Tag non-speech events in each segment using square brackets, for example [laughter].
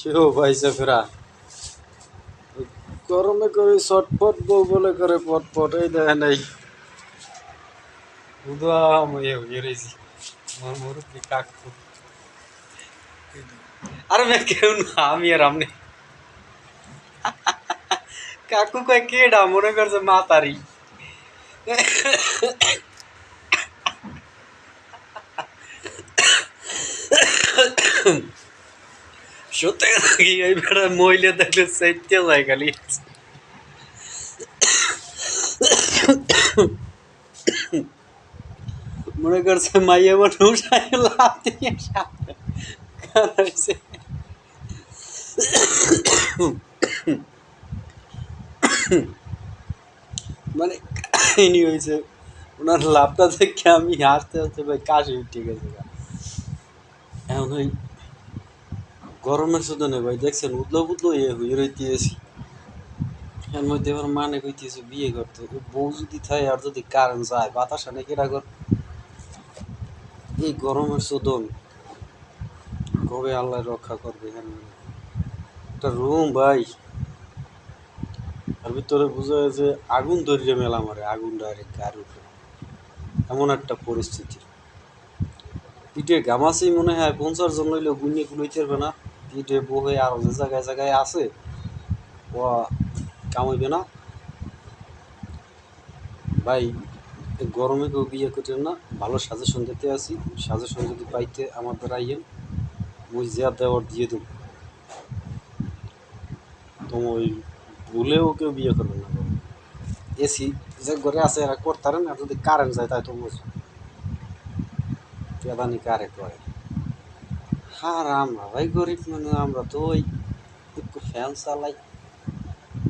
কেউ পাইছে ফেরা গরমে করে চটপট বউ বলে করে পটপট, এই দেখে নাই। উদা ময়ে হয়ে রয়েছি আমার মুরব্বী কাকু। আরে মে কেউ না, আমি আর আমনে। কাকু কয় কেডা মনে করছে মাতারি সত্যি কথা কি এই বেড়া মহিলা দেখলে চাইতে যায় খালি মনে করছে মাইয়া উঠাই লাভ দিয়ে। মানে কাহিনী হয়েছে ওনার লাভটা দেখে আমি হাসতে হাসতে ভাই কাশি উঠে গেছে এখন ওই গরমের নেই ভাই, দেখছেন? উদলো বুদলো ইয়ে হয়ে রইতেছি। এর মধ্যে আমার মানে কইতেছে বিয়ে করতে। বউ যদি থাকে আর যদি কারেন্ট যায় বাতাস আনে কেরা কর এই গরমের শোধন কবে আল্লাহ রক্ষা করবে এখানে? একটা রুম ভাই। আর ভিতরে বোঝা যায় যে আগুন ধরিয়ে মেলা মারে, আগুন ডাইরেক্ট গায়ের উপরে। এমন একটা পরিস্থিতি। পিঠে গামাসি মনে হয়, পঞ্চাশ জন লইলেও গুনিয়ে গুলোইতে পারবে না। পিঠে বহে আরও যে জায়গায় জায়গায় আছে। ও কামাইবে না। ভাই, গরমে কেউ বিয়ে করতে না। ভালো সাজেশন দিতে আসি সাজেশন যদি পাইতে আমাদের আইয়েন, মুই যা দেওয়ার দিয়ে দেব। তো ওই ভুলেও কেউ বিয়ে করবে না। এসি যে ঘরে আছে এরা করতারেন, আর যদি কারেন্ট যায় তাই তো বুঝো কেদানি কারে করে আর আমরা ভাই গরিব মানুষ, আমরা তো ওই একটু ফ্যান চালাই।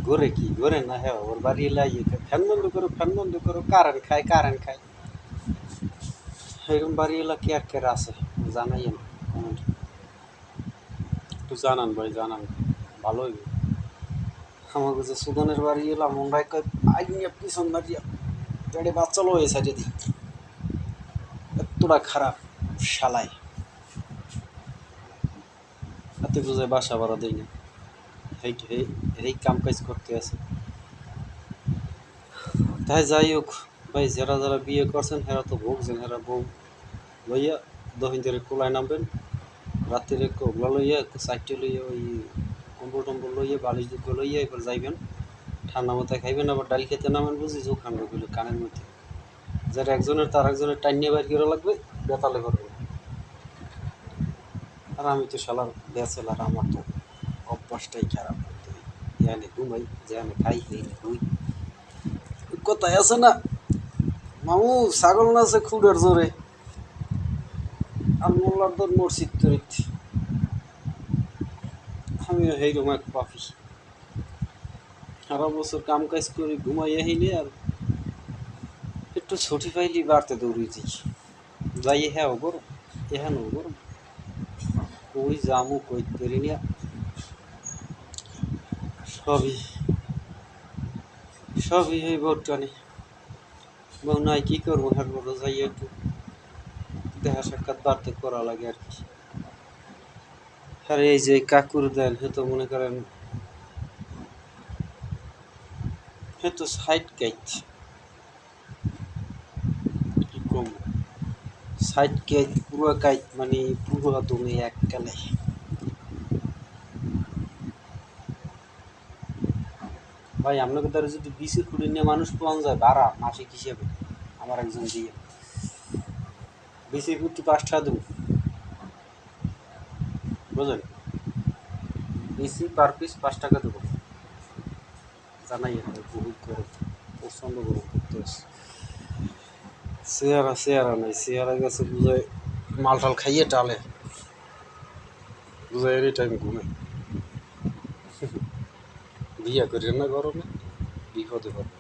ঘরে কি ঘরে না হ্যাঁ ওর বাড়ি লাগিয়ে ফ্যান বন্ধ করো ফ্যান বন্ধ করো কারেন্ট খায় কারেন্ট খায়। এরকম বাড়ি এলা কে আর কে আছে? জানাই না। কমেন্ট একটু জানান ভাই, জানান। ভালো হইবে। আমার কাছে সুদানের বাড়ি এলাম আমরা আইনিয়া পিছন দাঁড়িয়ে পেটে বাচ্চা লো এই সাইডে এতটা খারাপ শালায়। হাতে বুঝায় বাসা ভাড়া দেই না। এই কাম কাজ করতে আছে। তাই যাই হোক, ভাই, যারা যারা বিয়ে করছেন, হেরা তো ভোগছেন, হেরা বউ লইয়া দহিন ধরে কোলায় নামবেন। রাত্রে কোবলা লইয়া সাইডে লইয়া ওই কম্বল টম্বল লইয়া, বালিশ দুঃখ লইয়া এবার যাইবেন। ঠান্ডা মাথায় খাইবেন, আবার ডাল খেতে নামেন বুঝি চোখ খান কানের মধ্যে। যারা একজনের তার একজনের টাইন নিয়ে বাইর করে লাগবে, বেতালে করবে আর আমি তো শালার বেচেলার আমার তো অভ্যাসটাই খারাপ জানে ঘুমাই জানে খাই ঘুই কোথায় আছে না, মামু ছাগল না আছে খুঁড়ের জোরে। আর মোল্লার দর মসজিদ তরিত। আমিও সেইরকম এক পাপি। সারা বছর কাম কাজ করে ঘুমাই আহিলে আর একটু ছুটি পাইলি বাড়তে দৌড়ি যাই। যাই হ্যাঁ গরম এখান গরম কই জামু কই পেরি নিয়া সবই সবই এই ভোটটানি বউ নাই কি করব হ্যাঁ যাই একটু দেখা সাক্ষাৎ বাড়তে করা লাগে আর কি। আর এই যে কাকুর দেন, সে তো মনে করেন, সে তো সাইড গাইড কি কম সাইড গাইড পুরো গাইড মানে পুরো তুমি এক কালে ভাই, আপনাকে দ্বারা যদি বিসির কুড়ি নিয়ে মানুষ পাওয়া যায়, ভাড়া মাসিক হিসেবে, আমার একজন দিয়ে। বিসির কুড়ি টাকা দেবো। বুঝলেন? বিসি পার পিস পাঁচ টাকা দেবো। জানাই আমার বহুত গরম, প্রচণ্ড গরম করতে চেয়ারা চেয়ারা নাই, চেয়ারা গেছে বুঝায় মাল টাল খাইয়ে টালে। বুঝায় এনি টাইম ঘুমে। [laughs] বিয়া করি না গরমে? বিপদে পড়বে